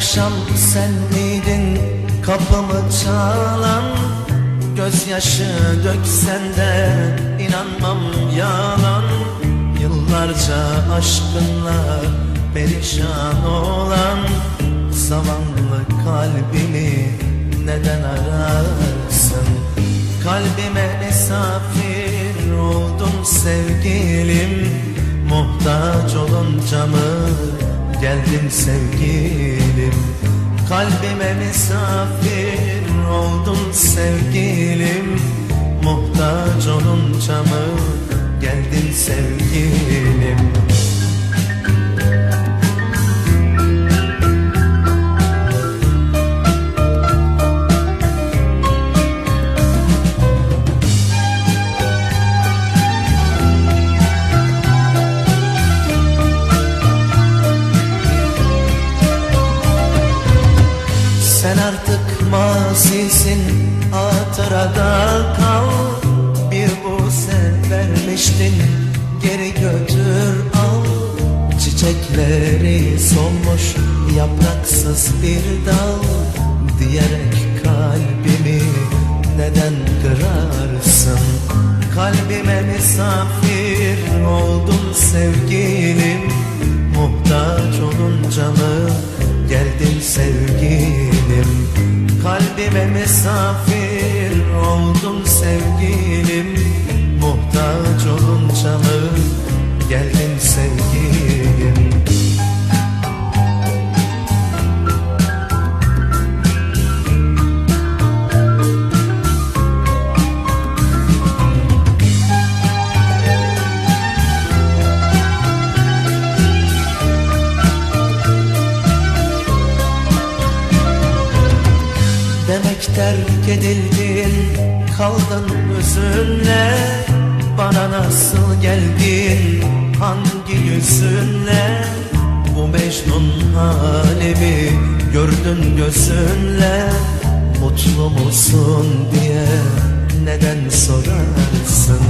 akşam sen miydin? Kapımı çalan Gözyaşı döksen de. İnanmam yalan. Yıllarca aşkınla perişan olan Zavallı kalbimi neden ararsın? Kalbime misafir oldun sevgilim. Muhtaç olunca mı geldin sevgilim. Kalbime misafir oldun sevgilim. Muhtaç olunca mı geldin sevgilim artık mazisin hatırada kal. Bir bu sen vermiştin geri götür al. Çiçekleri solmuş yapraksız bir dal. Diyerek kalbimi neden kırarsın? Kalbime misafir oldun sevgilim. Muhtaç olunca mı geldin sevgilim Kalbime misafir oldun sevgilim Muhtaç Demek terk edildin. Kaldın hüzünle Bana nasıl geldin? Hangi yüzünle? Bu Mecnun halimi gördün gözünle. Mutlu musun diye neden sorarsın?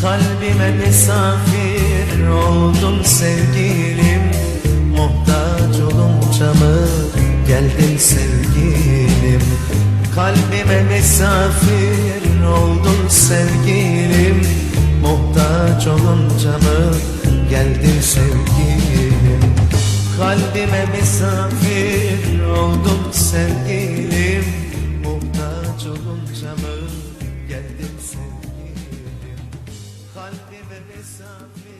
Kalbime misafir oldun sevgilim. Muhtaç olunca mı geldin sevgilim Kalbime misafir oldun sevgilim. Muhtaç olunca mı geldin sevgilim? Kalbime misafir oldun sevgilim. Muhtaç olunca mı sevgilim? Kalbime misafir